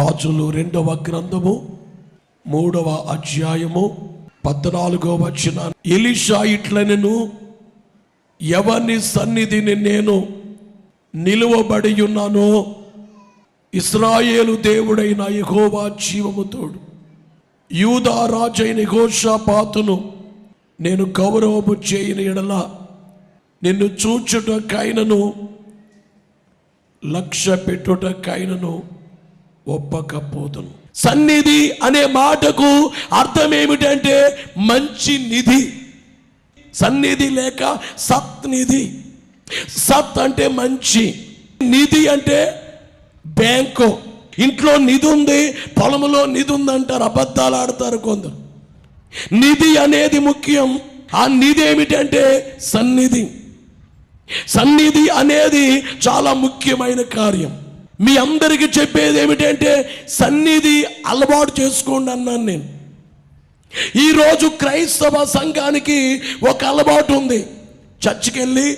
రాజులు రెండవ గ్రంథము మూడవ అధ్యాయము పద్నాలుగో వచ్చిన ఎలిషా ఇట్లనెను ఎవరిని సన్నిధిని నేను నిలువబడి ఉన్నానో ఇస్రాయేలు దేవుడైన యహోవా జీవముతోడు యూదా రాజైన ఘోషాపాతును నేను గౌరవము చేయని ఎడల నిన్ను చూచుటకైనను లక్ష్య పెట్టుటకైనను ఒప్పకపోదును. సన్నిధి అనే మాటకు అర్థం ఏమిటంటే మంచి నిధి. సన్నిధి లేక సత్ నిధి. సత్ అంటే మంచి. నిధి అంటే బ్యాంకు. ఇంట్లో నిధి ఉంది పొలంలో నిధి ఉంది అంటారు అబద్ధాలు ఆడతారు కొందరు. నిధి అనేది ముఖ్యం. ఆ నిధి ఏమిటంటే సన్నిధి. సన్నిధి అనేది చాలా ముఖ్యమైన కార్యం. మీ అందరికీ చెప్పేది ఏమిటంటే సన్నిధి అలవాటు చేసుకోండి అన్నాను నేను. ఈరోజు క్రైస్తవ సంఘానికి ఒక అలవాటు ఉంది. చర్చికి వెళ్ళి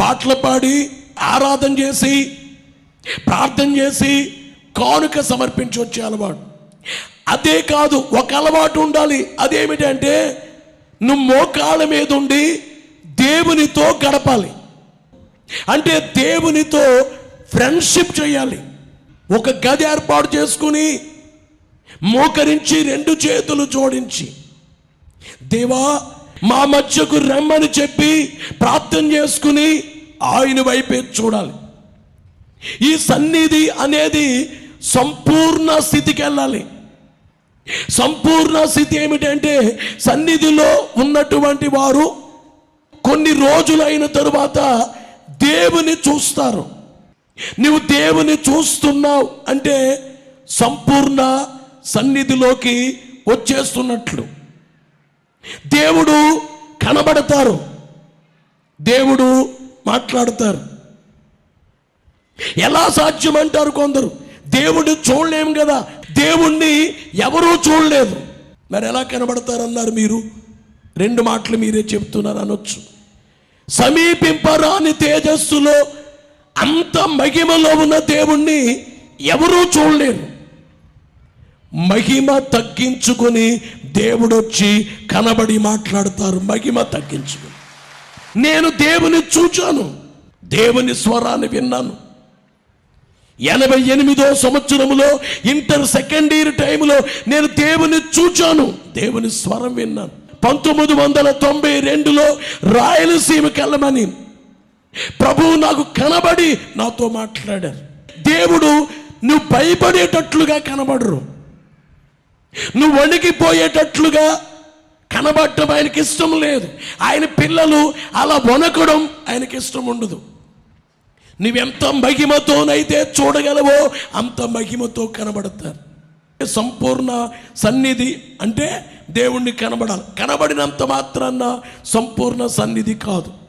పాటలు పాడి ఆరాధన చేసి ప్రార్థన చేసి కానుక సమర్పించి వచ్చే అలవాటు. అదే కాదు ఒక అలవాటు ఉండాలి. అదేమిటంటే నువ్వు మోకాళ్ళ మీద ఉండి దేవునితో గడపాలి. అంటే దేవునితో ఫ్రెండ్షిప్ చేయాలి. ఒక గది ఏర్పాటు చేసుకుని మోకరించి రెండు చేతులు జోడించి దేవా మా మధ్యకు రమ్మని చెప్పి ప్రార్థన చేసుకుని ఆయన వైపే చూడాలి. ఈ సన్నిధి అనేది సంపూర్ణ స్థితికి వెళ్ళాలి. సంపూర్ణ స్థితి ఏమిటంటే సన్నిధిలో ఉన్నటువంటి వారు కొన్ని రోజులైన తరువాత దేవుని చూస్తారు. నువ్వు దేవుని చూస్తున్నావు అంటే సంపూర్ణ సన్నిధిలోకి వచ్చేస్తున్నట్లు. దేవుడు కనబడతారు. దేవుడు మాట్లాడతారు. ఎలా సాధ్యం అంటారు కొందరు? దేవుడిని చూడలేము కదా. దేవుణ్ణి ఎవరూ చూడలేదు. మరి ఎలా కనబడతారన్నారు మీరు? రెండు మాటలు మీరే చెప్తున్నారు అనొచ్చు. సమీపింపరాని తేజస్సులో అంత మహిమలో ఉన్న దేవుణ్ణి ఎవరూ చూడలేరు. మహిమ తగ్గించుకొని దేవుడు వచ్చి కనబడి మాట్లాడతారు మహిమ తగ్గించుకొని. నేను దేవుని చూచాను దేవుని స్వరాన్ని విన్నాను. ఎనభై ఎనిమిదో సంవత్సరములో ఇంటర్ సెకండ్ ఇయర్ టైంలో నేను దేవుని చూచాను దేవుని స్వరం విన్నాను. పంతొమ్మిది వందల తొంభై రెండులో రాయలసీమకి వెళ్ళమని ప్రభువు నాకు కనబడి నాతో మాట్లాడారు. దేవుడు నువ్వు భయపడేటట్లుగా కనబడరు. నువ్వు వణికిపోయేటట్లుగా కనబడటం ఆయనకి ఇష్టం లేదు. ఆయన పిల్లలు అలా వణకడం ఆయనకి ఇష్టం ఉండదు. నువ్వెంత మహిమతోనైతే చూడగలవో అంత మహిమతో కనబడతారు. సంపూర్ణ సన్నిధి అంటే దేవుణ్ణి కనబడాలి. కనబడినంత మాత్రాన సంపూర్ణ సన్నిధి కాదు.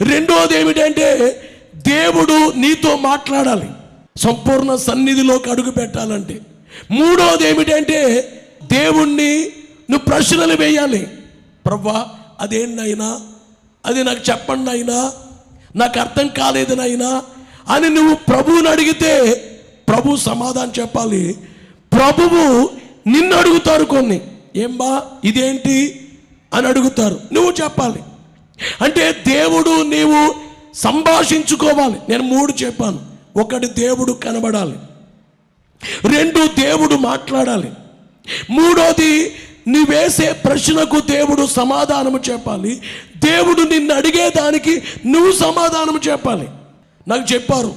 రెండోది ఏమిటంటే దేవుడు నీతో మాట్లాడాలి. సంపూర్ణ సన్నిధిలోకి అడుగు పెట్టాలంటే. మూడోది ఏమిటంటే దేవుణ్ణి నువ్వు ప్రశ్నలు వేయాలి. ప్రవ్వా అదేంటైనా అది నాకు చెప్పండి అయినా? నాకు అర్థం కాలేదు నాయనా అని నువ్వు ప్రభువుని అడిగితే ప్రభు సమాధానం చెప్పాలి. ప్రభువు నిన్ను అడుగుతారు కొన్ని. ఏం బా ఇదేంటి? అని అడుగుతారు. నువ్వు చెప్పాలి. అంటే దేవుడు నీవు సంభాషించుకోవాలి. నేను మూడు చెప్పాను. ఒకటి దేవుడు కనబడాలి. రెండు దేవుడు మాట్లాడాలి. మూడోది నీ వేసే ప్రశ్నకు దేవుడు సమాధానము చెప్పాలి. దేవుడు నిన్ను అడిగేదానికి నువ్వు సమాధానం చెప్పాలి. నాకు చెప్పారు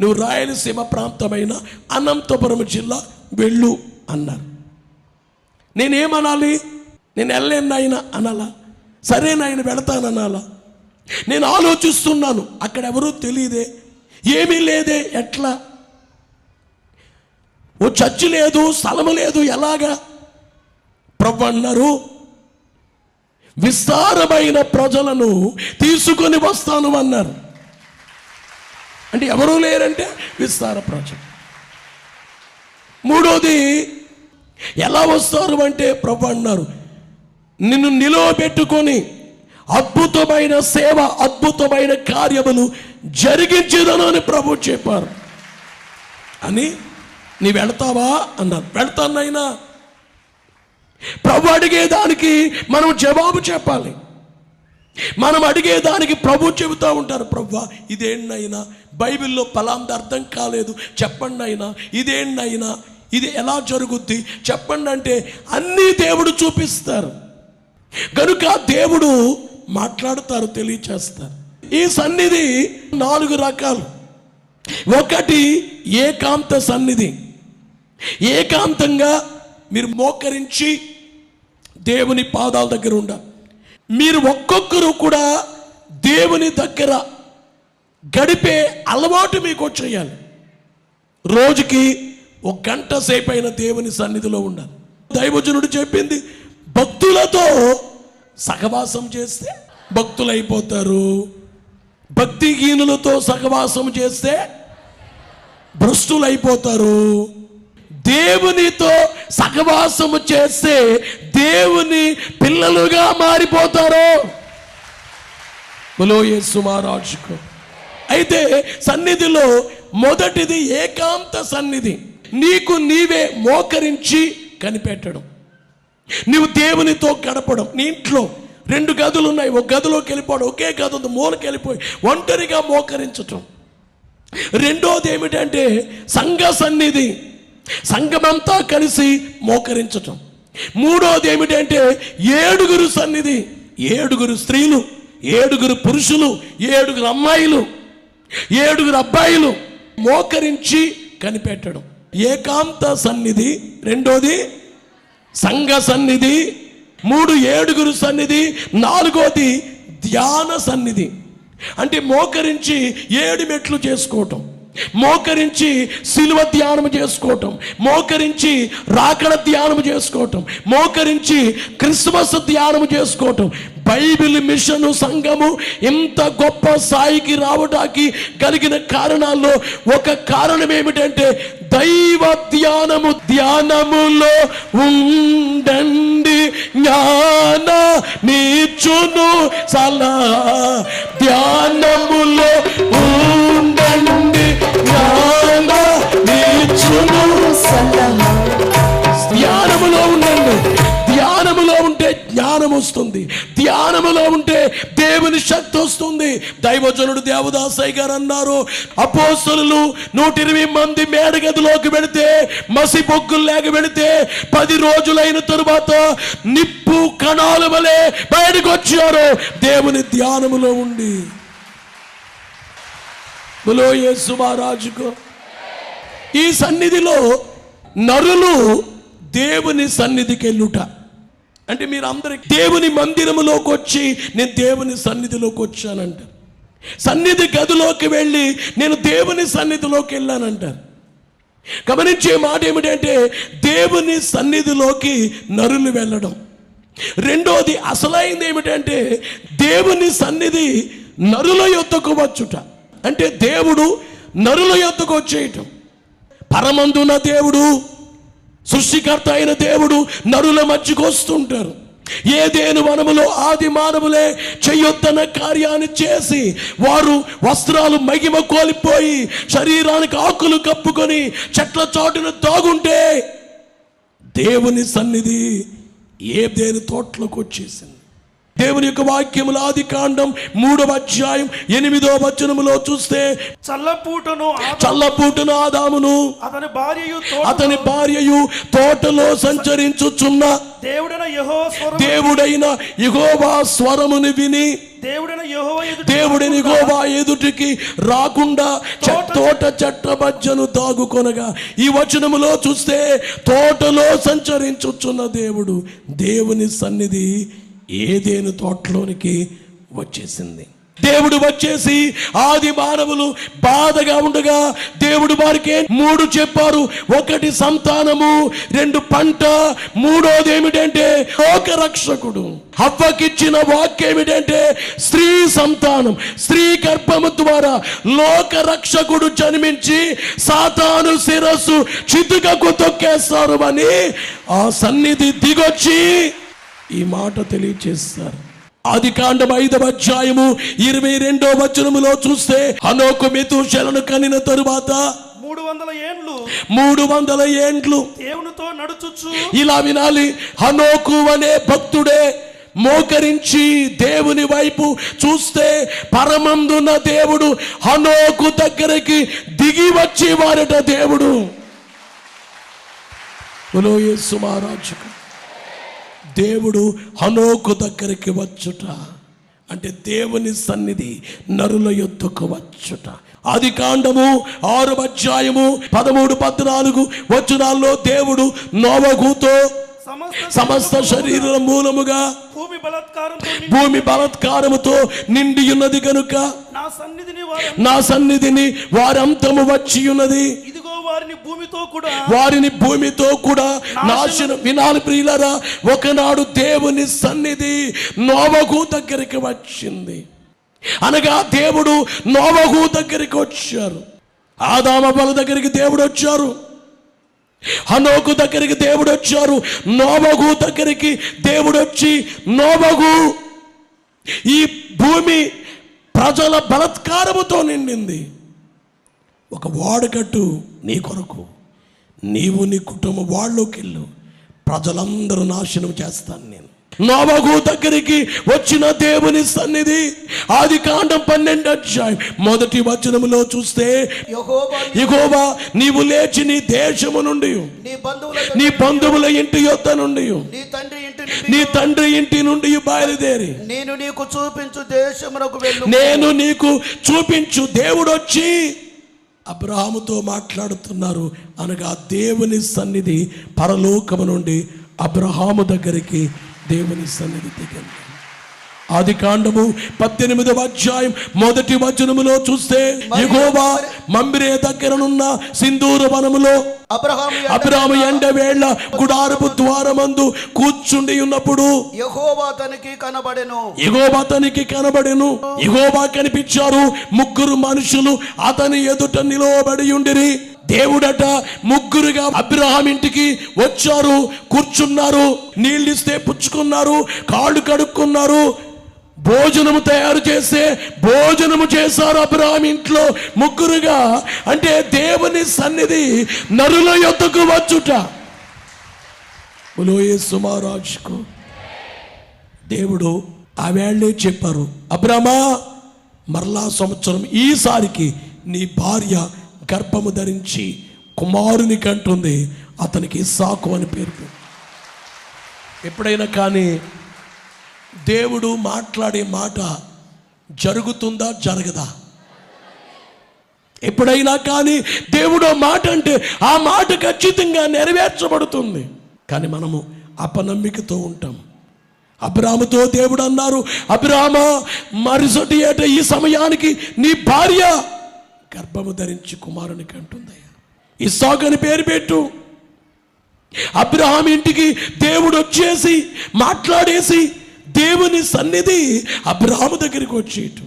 నువ్వు రాయలసీమ ప్రాంతమైన అనంతపురం జిల్లా వెళ్ళు అన్నారు. నేనేమనాలి? నేను ఎల్లెన్నైనా అనాలా? సరే నాయన వెళతాననాలా నేను ఆలోచిస్తున్నాను అక్కడ ఎవరూ తెలియదే ఏమీ లేదే ఎట్లా? ఓ చర్చి లేదు స్థలము లేదు ఎలాగా? ప్రభు అన్నారు విస్తారమైన ప్రజలను తీసుకొని వస్తాను అన్నారు. అంటే ఎవరూ లేరంటే విస్తార ప్రజలు. మూడోది ఎలా వస్తారు అంటే ప్రభు అన్నారు నిన్ను నిలవబెట్టుకొని అద్భుతమైన సేవ అద్భుతమైన కార్యములు జరిగించేదను అని ప్రభు చెప్పారు. అని నీ వెళతావా? అన్నారు. వెళ్తానైనా ప్రభు అడిగేదానికి మనం జవాబు చెప్పాలి. మనం అడిగేదానికి ప్రభు చెబుతూ ఉంటారు. ప్రభు ఇదేంటైనా బైబిల్లో పలాంది అర్థం కాలేదు. చెప్పండి అయినా ఇదేంటైనా ఇది ఎలా జరుగుద్ది? చెప్పండి అంటే అన్నీ దేవుడు చూపిస్తారు. కనుక దేవుడు మాట్లాడతారు తెలియచేస్తారు. ఈ సన్నిధి నాలుగు రకాలు. ఒకటి ఏకాంత సన్నిధి. ఏకాంతంగా మీరు మోకరించి దేవుని పాదాల దగ్గర ఉండాలి. మీరు ఒక్కొక్కరు కూడా దేవుని దగ్గర గడిపే అలవాటు మీకు వచ్చేయాలి. రోజుకి ఒక గంట సేపు అయిన దేవుని సన్నిధిలో ఉండాలి. దైవజనుడు చెప్పింది భక్తులతో సహవాసం చేస్తే భక్తులైపోతారు. భక్తిహీనులతో సహవాసం చేస్తే భ్రష్టులైపోతారు. దేవునితో సహవాసము చేస్తే దేవుని పిల్లలుగా మారిపోతారు. బలో యేసు మహారాజుకు. అయితే సన్నిధిలో మొదటిది ఏకాంత సన్నిధి. నీకు నీవే మోకరించి కనిపెట్టడం. నువ్వు దేవునితో గడపడం నీ ఇంట్లో రెండు గదులు ఉన్నాయి. ఒక గదిలోకి వెళ్ళిపోవడం ఒకే గది ఉంది. మూలకి వెళ్ళిపోయి ఒంటరిగా మోకరించటం. రెండోది ఏమిటంటే సంఘ సన్నిధి. సంఘమంతా కలిసి మోకరించటం. మూడోది ఏమిటంటే ఏడుగురు సన్నిధి. ఏడుగురు స్త్రీలు ఏడుగురు పురుషులు ఏడుగురు అమ్మాయిలు ఏడుగురు అబ్బాయిలు మోకరించి కనిపెట్టడం. ఏకాంత సన్నిధి. రెండోది సంఘ సన్నిధి మూడు ఏడుగురు సన్నిధి నాలుగోది ధ్యాన సన్నిధి. అంటే మోకరించి ఏడు మెట్లు చేసుకోవటం మోకరించి సిలువ ధ్యానం చేసుకోవటం మోకరించి రాకడ ధ్యానం చేసుకోవటం మోకరించి క్రిస్మస్ ధ్యానం చేసుకోవటం బైబిల్ మిషన్ సంఘము ఇంత గొప్ప స్థాయికి రావడానికి కలిగిన కారణాల్లో ఒక కారణం ఏమిటంటే దైవ ధ్యానము ధ్యానములో ఉండండి జ్ఞాన నీచును సలా. ధ్యానములో ఉండండి జ్ఞాన నీచును సలహా జ్ఞానం వస్తుంది. ధ్యానములో ఉంటే దేవుని శక్తి వస్తుంది. దైవజనుడు దేవదాసయ్య గారు అన్నారు అపోస్తులు నూట ఇరవై మంది మేడగదిలోకి వెళితే మసి బొగ్గులు లేక వెళితే పది రోజులైన తరువాత నిప్పు కణాల వలె బయటకు వచ్చారు. దేవుని ధ్యానములో ఉండి. బులో యేసు ఈ సన్నిధిలో నరులు దేవుని సన్నిధికి వెళ్ళుట. అంటే మీరు అందరికి దేవుని మందిరములోకి వచ్చి నేను దేవుని సన్నిధిలోకి వచ్చానంట. సన్నిధి గదిలోకి వెళ్ళి నేను దేవుని సన్నిధిలోకి వెళ్ళానంటారు గమనించే మాట ఏమిటంటే దేవుని సన్నిధిలోకి నరులు వెళ్ళడం. రెండోది అసలైంది ఏమిటంటే దేవుని సన్నిధి నరుల యొద్దకు వచ్చుట. అంటే దేవుడు నరుల యొద్దకు వచ్చేయటం. పరమందున దేవుడు సృష్టికర్త అయిన దేవుడు నరుల మధ్యకు వస్తుంటారు. ఏదేను వనములో ఆది మానవులే చెయ్యొద్దన్న కార్యాన్ని చేసి వారు వస్త్రాలు మగిమ కోల్పోయి శరీరానికి ఆకులు కప్పుకొని చెట్ల చాటున తాగుంటే దేవుని సన్నిధి ఏ దేని తోటలోకి వచ్చేసింది. దేవుని యొక్క వాక్యముల ఆది కాండం మూడవ అధ్యాయం ఎనిమిదో వచనములో చూస్తే చల్లపూటను చల్లపూటున ఆదామును అతని భార్యయు అతని భార్యయు తోటలో సంచరించుచున్న దేవుడైన యెహోవా స్వరం దేవుడైన యెహోవా స్వరముని విని దేవుడైన యెహోవా ఎదుటికి రాకుండా తోట మధ్యను దాగుకొనగా ఈ వచనములో చూస్తే తోటలో సంచరించుచున్న దేవుడు దేవుని సన్నిధి ఏదేను తోటలోనికి వచ్చేసింది. దేవుడు వచ్చేసి ఆది మానవులు బాధగా ఉండగా దేవుడు వారికి మూడు చెప్పారు. ఒకటి సంతానము రెండు పంట మూడోది ఏమిటంటే లోక రక్షకుడు హవ్వకిచ్చిన వాక్యం ఏమిటంటే స్త్రీ సంతానం స్త్రీ గర్భము ద్వారా లోక రక్షకుడు జన్మించి సాతాను శిరస్సు చితుకకు తొక్కేస్తారు అని ఆ సన్నిధి దిగొచ్చి ఈ మాట తెలియచేస్తారు. ఆది కాండం ఐదవ అధ్యాయము ఇరవై రెండో వచనములో చూస్తే హనోకు మెతుషలను కనిన తరువాత మూడు వందల ఏండ్లు మూడు వందల ఏండ్లు దేవునితో నడుచుచు. ఇలా వినాలి. హనోకు అనే భక్తుడే మోకరించి దేవుని వైపు చూస్తే పరమందున్న దేవుడు హనోకు దగ్గరికి దిగి వచ్చి వారట దేవుడు. మహారాజుకు. దేవుడు హనోకు దగ్గరికి వచ్చుట. అంటే దేవుని సన్నిధి నరుల యొద్దకు వచ్చుట. ఆది కాండము ఆరు అధ్యాయము పదమూడు పద్నాలుగు వచనాల్లో దేవుడు నోవగుతో సమస్త శరీర మూలముగా భూమి బలాత్కారంతో నిండి భూమి బలత్కారముతో నిండి ఉన్నది కనుక నా సన్నిధిని వారు నా సన్నిధిని వారంతము వచ్చి ఉన్నది. వారిని భూమితో కూడా వారిని భూమితో కూడా నాశనం వినాలి ప్రియులరా ఒకనాడు దేవుని సన్నిధి నోవకు దగ్గరికి వచ్చింది. అనగా దేవుడు నోవకు దగ్గరికి వచ్చారు. ఆదామబల దగ్గరికి దేవుడు వచ్చారు. హనోకు దగ్గరికి దేవుడు వచ్చారు. నోవగు దగ్గరికి దేవుడు వచ్చి నోవగు ఈ భూమి ప్రజల బలత్కారముతో నిండింది. ఒక వాడకట్టు నీ కొరకు. నీవు నీ కుటుంబం వాళ్ళలోకి వెళ్ళు ప్రజలందరూ నాశనం చేస్తాను నేను. నోవగు దగ్గరికి వచ్చిన దేవుని సన్నిధి. ఆది కాండం పన్నెండు అధ్యాయం మొదటి వచనములో చూస్తే ఇగోవా నీవు లేచి నీ దేశము నుండి నీ బంధువుల నీ బంధువుల ఇంటి యొద్ద నుండి నీ తండ్రి ఇంటి నీ నుండి తండ్రి ఇంటి నుండి బయలుదేరి. నేను నీకు చూపించు దేశమునకు నేను నీకు చూపించు దేవుడు వచ్చి అబ్రహాముతో మాట్లాడుతున్నారు అనగా దేవుని సన్నిధి పరలోకము నుండి అబ్రహాము దగ్గరికి దేవుని సన్నిధి దిగండి ఆది కాండము పద్దెనిమిదవ అధ్యాయం మొదటి వచనములో చూస్తే ఎగోవా మంబిరే దగ్గరనున్న సింధూర వనములో అబ్రహాము అబ్రాము ఎండవేళ్ళ గుడారపు ద్వారమందు కూర్చుండి ఉన్నప్పుడు యెహోవా తనకి కనబడెను. ఇగోబా అతనికి కనబడెను. ఇగోబా కనిపించారు ముగ్గురు మనుషులు అతని ఎదుట నిలవబడి ఉండిరి. దేవుడట ముగ్గురుగా అబ్రహాం ఇంటికి వచ్చారు కూర్చున్నారు నీళ్ళిస్తే పుచ్చుకున్నారు కాళ్ళు కడుక్కున్నారు భోజనము తయారు చేసే భోజనము చేశారు అబ్రహాం ఇంట్లో ముగ్గురుగా. అంటే దేవుని సన్నిధి నరుల యొద్దకు వచ్చుట. ఉలోయే సుమారాజుకు దేవుడు ఆ వేళ్ళే చెప్పారు అబ్రామా మరలా సంవత్సరం ఈసారికి నీ భార్య గర్భము ధరించి కుమారుని కంటుంది అతనికి సాకు అని పేరు ఎప్పుడైనా కానీ దేవుడు మాట్లాడే మాట జరుగుతుందా జరగదా? ఎప్పుడైనా కానీ దేవుడు మాట అంటే ఆ మాట ఖచ్చితంగా నెరవేర్చబడుతుంది. కానీ మనము అపనమ్మికతో ఉంటాం. అబ్రాహ్మతో దేవుడు అన్నారు అబ్రాహ్మ మరుసటి ఏట ఈ సమయానికి నీ భార్య గర్భము ధరించి కుమారుని అంటుందయ్యా. ఇస్సాకు అని పేరు పెట్టు. అబ్రహాం ఇంటికి దేవుడు వచ్చేసి మాట్లాడేసి దేవుని సన్నిధి అబ్రహాము దగ్గరికి వచ్చేటు.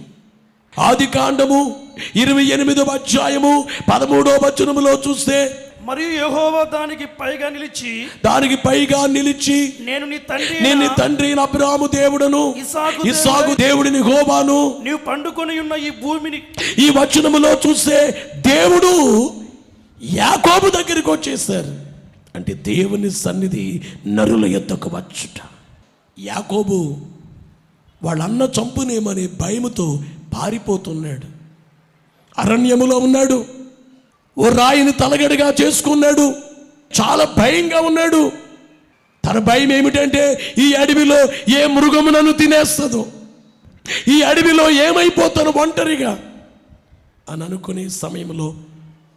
ఆది కాండము ఇరవై ఎనిమిదవ అధ్యాయము పదమూడవ వచనములో చూస్తే మరియు యెహోవా దానికి పైగా నిలిచి దానికి పైగా నిలిచి నేను నీ తండ్రి నేను నీ తండ్రి అబ్రాము దేవుడను ఇస్సాకు దేవుడిని హోబాను నీవు పండుకొని ఉన్న ఈ భూమిని ఈ వచనములో చూస్తే దేవుడు యాకోబు దగ్గరికి వచ్చేసారు అంటే దేవుని సన్నిధి నరుల ఎద్దకు వచ్చుట. యాకోబు వాళ్ళన్న చంపునేమనే భయముతో పారిపోతున్నాడు. అరణ్యములో ఉన్నాడు. ఓ రాయిని తలగడగా చేసుకున్నాడు. చాలా భయంగా ఉన్నాడు. తన భయం ఏమిటంటే ఈ అడవిలో ఏ మృగము నన్ను తినేస్తుందో. ఈ అడవిలో ఏమైపోతాను ఒంటరిగా. అని అనుకునే సమయంలో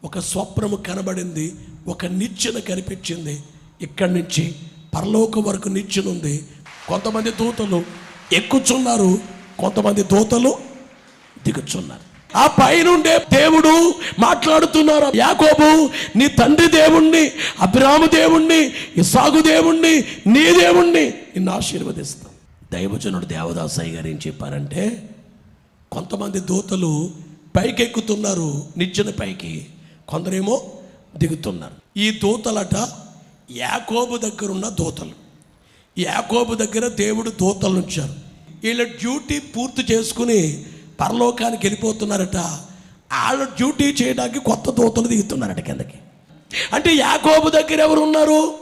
ఒక స్వప్నము కనబడింది. ఒక నిచ్చెన కనిపించింది. ఇక్కడి నుంచి పరలోక వరకు నిచ్చెన ఉంది. కొంతమంది దూతలు ఎక్కుచున్నారు కొంతమంది దూతలు దిగుచున్నారు. ఆ పైనుండే దేవుడు మాట్లాడుతున్నారు యాకోబు నీ తండ్రి దేవుణ్ణి అబ్రాము దేవుణ్ణి ఇసాగు దేవుణ్ణి నీ దేవుణ్ణి నిన్ను ఆశీర్వదిస్తాం. దైవజనుడు దేవదాసయ్య గారు ఏం చెప్పారంటే కొంతమంది దూతలు పైకెక్కుతున్నారు నిచ్చెన పైకి కొందరేమో దిగుతున్నారు. ఈ దూతలట యాకోబు దగ్గరున్న దూతలు. యాకోబు దగ్గర దేవుడు దూతలు ఉంచారు. వీళ్ళ డ్యూటీ పూర్తి చేసుకుని పరలోకానికి వెళ్ళిపోతున్నారట. వాళ్ళ డ్యూటీ చేయడానికి కొత్త దూతలు దిగుతున్నారట కిందకి. అంటే యాకోబు దగ్గర ఎవరు ఉన్నారు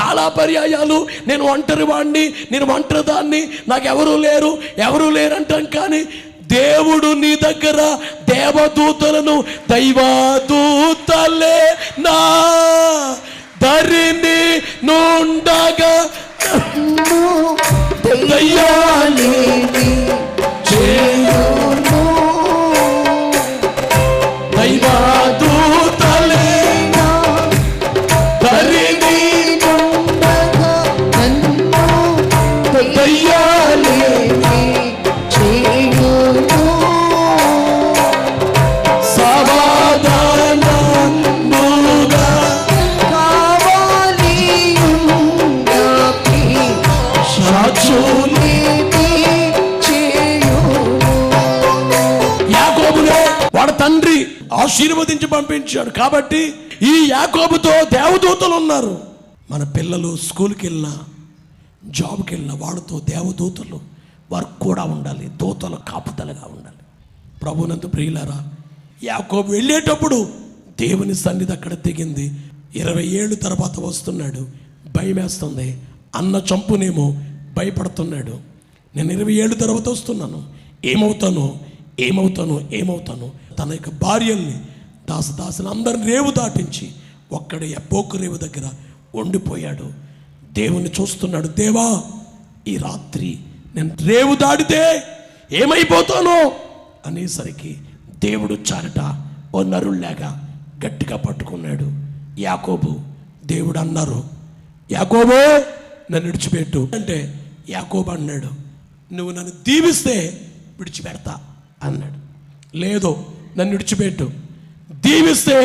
చాలా పర్యాయాలు. నేను ఒంటరి వాడిని నేను ఒంటరి దాన్ని నాకు ఎవరు లేరు ఎవరు లేరు కానీ దేవుడు నీ దగ్గర దేవదూతలను దైవదూతలే నా ధరిని నుండగా Layani ఆశీర్వదించి పంపించాడు. కాబట్టి ఈ యాకోబుతో దేవదూతలు ఉన్నారు. మన పిల్లలు స్కూల్కి వెళ్ళినా జాబ్కి వెళ్ళినా వాడితో దేవదూతలు వారు కూడా ఉండాలి. దూతలు కాపుదలగా ఉండాలి. ప్రభునందు ప్రియులారా యాకోబు వెళ్ళేటప్పుడు దేవుని సన్నిధి అక్కడ దిగింది ఇరవై ఏళ్ళు తర్వాత వస్తున్నాడు. భయం వేస్తుంది అన్న చంపునేమో భయపడుతున్నాడు. నేను ఇరవై ఏళ్ళు తర్వాత వస్తున్నాను. ఏమవుతానో ఏమవుతానో ఏమవుతాను తన యొక్క భార్యల్ని దాసదాసులు అందరిని రేవు దాటించి ఒక్కడే ఎప్పోకు రేవు దగ్గర వండిపోయాడు దేవుని చూస్తున్నాడు దేవా ఈ రాత్రి నేను రేవు దాటితే ఏమైపోతానో? అనేసరికి దేవుడు చారట ఓ నరుల్లాగా గట్టిగా పట్టుకున్నాడు. యాకోబు దేవుడు అన్నారు యాకోబో నన్ను విడిచిపెట్టు. అంటే యాకోబు అన్నాడు నువ్వు నన్ను దీవిస్తే విడిచిపెడతా అన్నాడు. లేదు నన్ను విడిచిపెట్టు. దీవిస్తే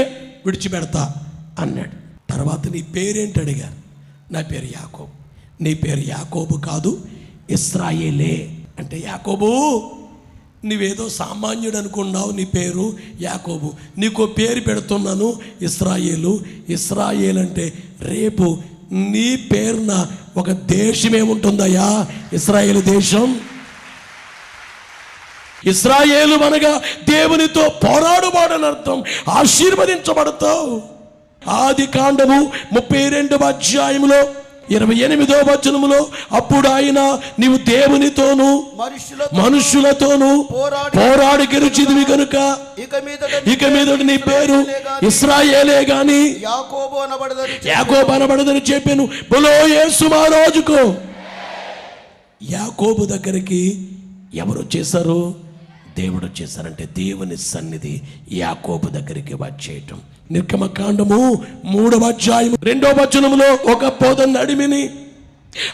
విడిచిపెడతా అన్నాడు. తర్వాత నీ పేరేంటి అడిగారు. నా పేరు యాకోబు. నీ పేరు యాకోబు కాదు ఇస్రాయేలే అంటే యాకోబు నువ్వేదో సామాన్యుడు అనుకున్నావు నీ పేరు యాకోబు. నీకో పేరు పెడుతున్నాను ఇస్రాయేలు. ఇస్రాయేల్ అంటే రేపు నీ పేరున ఒక దేశం ఏముంటుందయ్యా? ఇస్రాయేల్ దేశం. ఇస్రాయేలు అనగా దేవునితో పోరాడువాడని అర్థం. ఆశీర్వదించబడతావు. ఆది కాండము ముప్పై రెండవ అధ్యాయములో ఇరవై ఎనిమిదో వచనములో అప్పుడు ఆయన నీవు దేవునితోను మనుషుల మనుషులతోనూ పోరాడి గెలిచిదివి కనుక ఇక మీద నీ పేరు ఇస్రాయేలే గాని యాకోబు అనబడదని యాకోబు అనబడదని చెప్పాను. బులో యేసు మా రోజుకు. యాకోబు దగ్గరికి ఎవరు వచ్చేసారు దేవుడు చేశారంటే దేవుని సన్నిధి యాకోబు దగ్గరికి వచ్చేయటం. నిర్గమకాండము మూడవ అధ్యాయం రెండవ వచనములో ఒక పొద నడిమిని.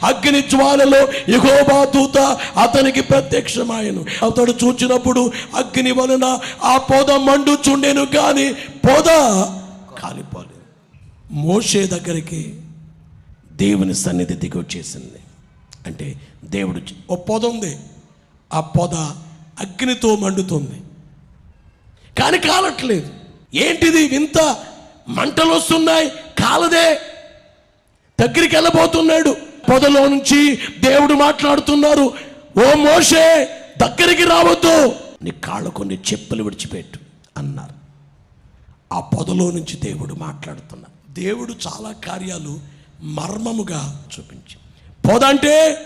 అగ్ని జ్వాలలో యెహోవా దూత అతనికి ప్రత్యక్షమాయను. అతడు చూచినప్పుడు అగ్ని వలన ఆ పొద మండుచుండెను కానీ పొద కాలిపోలేదు. మోషే దగ్గరికి దేవుని సన్నిధి దిగి వచ్చేసింది అంటే దేవుడు ఓ పొద ఉంది. ఆ పొద అగ్నితో మండుతుంది. కానీ కాలట్లేదు. ఏంటిది వింత? మంటలు వస్తున్నాయి కాలదే దగ్గరికి వెళ్ళబోతున్నాడు. పొదలో నుంచి దేవుడు మాట్లాడుతున్నారు ఓ మోషే దగ్గరికి రావద్దు. నీ కాళ్ళు కొన్ని చెప్పులు విడిచిపెట్టు అన్నారు. ఆ పొదలో నుంచి దేవుడు మాట్లాడుతున్నాడు దేవుడు చాలా కార్యాలు మర్మముగా చూపించి పొద అంటే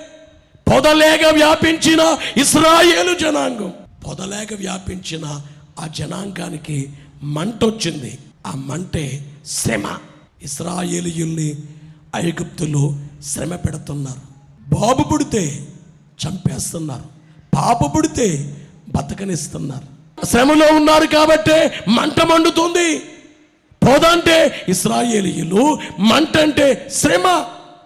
పొదలేక వ్యాపించిన ఇస్రాయేలు జనాంగం. పొదలేక వ్యాపించిన ఆ జనాంగానికి మంట వచ్చింది ఆ మంటే శ్రమ. ఇస్రాయేలీయుల్ని ఐగుప్తులు శ్రమ పెడుతున్నారు. బాబు పుడితే చంపేస్తున్నారు. పాప పుడితే బతకనిస్తున్నారు. శ్రమలో ఉన్నారు కాబట్టే మంట మండుతుంది. పొద అంటే ఇస్రాయేలీయులు మంట అంటే శ్రమ.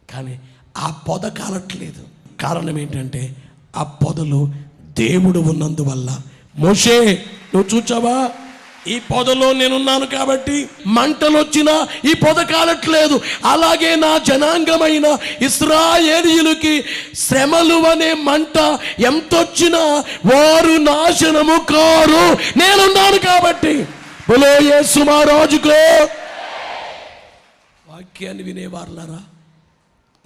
కానీ ఆ పొద కాలట్లేదు. కారణం ఏంటంటే ఆ పొదలో దేవుడు ఉన్నందువల్ల. మోషే నువ్వు చూచావా? ఈ పొదలో నేనున్నాను కాబట్టి మంటలు వచ్చినా ఈ పొద కాలట్లేదు. అలాగే నా జనాంగమైన ఇస్రాయేలీయులకి శ్రమలు అనే మంట ఎంతొచ్చినా వారు నాశనము కారు. నేనున్నాను కాబట్టి. బులోయే యేసు మా వాక్యాన్ని వినేవారులారా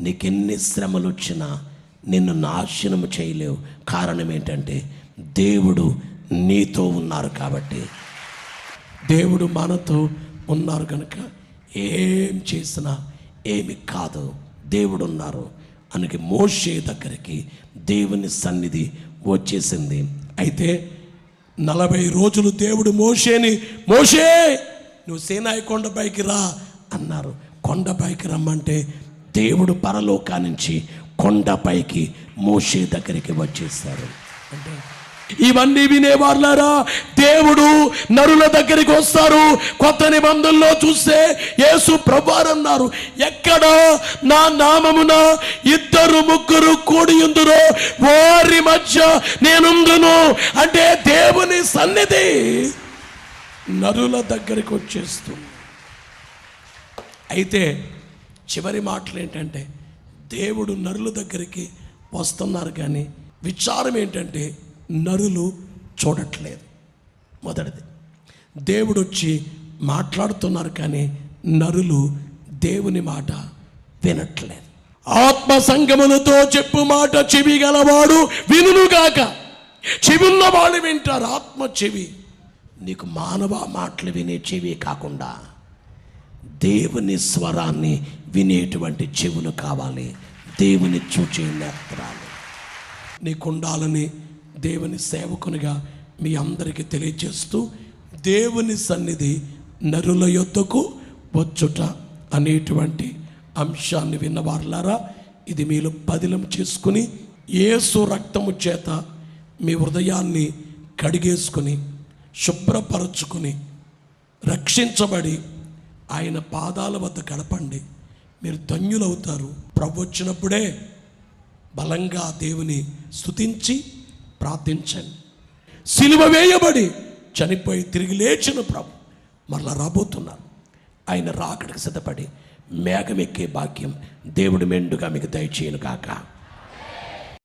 నీకెన్ని శ్రమలు వచ్చినా నిన్ను నాశనము చేయలేవు. కారణం ఏంటంటే దేవుడు నీతో ఉన్నారు కాబట్టి. దేవుడు మనతో ఉన్నారు కనుక ఏం చేసినా ఏమి కాదు. దేవుడు ఉన్నారు అనకి మోషే దగ్గరికి దేవుని సన్నిధి వచ్చేసింది. అయితే నలభై రోజులు దేవుడు మోషేని మోషే నువ్వు సేనాయి కొండపైకి రా అన్నారు. కొండపైకి రమ్మంటే దేవుడు పరలోకా నుంచి కొండపైకి మోషే దగ్గరికి వచ్చేసారు అంటే ఇవన్నీ వినేవాళ్ళారా దేవుడు నరుల దగ్గరికి వస్తారు. కొత్త నిబంధనలో చూస్తే యేసు ప్రభువారు అన్నారు ఎక్కడ నా నామమున ఇద్దరు ముగ్గురు కూడి ఉందురో వారి మధ్య నేనుందును. అంటే దేవుని సన్నిధి నరుల దగ్గరికి వచ్చేస్తుంది. అయితే చివరి మాటలు ఏంటంటే దేవుడు నరుల దగ్గరికి వస్తున్నారు కానీ విచారం ఏంటంటే నరులు చూడట్లేదు. మొదటిది. దేవుడు వచ్చి మాట్లాడుతున్నారు కానీ నరులు దేవుని మాట వినట్లేదు. ఆత్మ సంగములతో చెప్పు మాట చెవి గలవాడు వినుగాక చెవిన్న వాళ్ళు వింటారు ఆత్మ చెవి. నీకు మానవ మాటలు వినే చెవి కాకుండా దేవుని స్వరాన్ని వినేటువంటి చెవులు కావాలి. దేవుని చూచే నేత్రాలు. నీకుండాలని దేవుని సేవకునిగా మీ అందరికీ తెలియజేస్తూ దేవుని సన్నిధి నరుల యొద్దకు వచ్చుట అనేటువంటి అంశాన్ని విన్నవారులారా ఇది మీరు పదిలం చేసుకుని ఏసు రక్తము చేత మీ హృదయాన్ని కడిగేసుకుని శుభ్రపరచుకుని రక్షించబడి ఆయన పాదాల వద్ద గడపండి. మీరు ధన్యులవుతారు. ప్రభు వచ్చినప్పుడే బలంగా దేవుని స్థుతించి ప్రార్థించండి. సిలువ వేయబడి చనిపోయి తిరిగి లేచిన ప్రభు మరలా రాబోతున్నారు. ఆయన రాకడికి సిద్ధపడి మేఘమెక్కే భాగ్యం దేవుడు మెండుగా మీకు దయచేయను కాక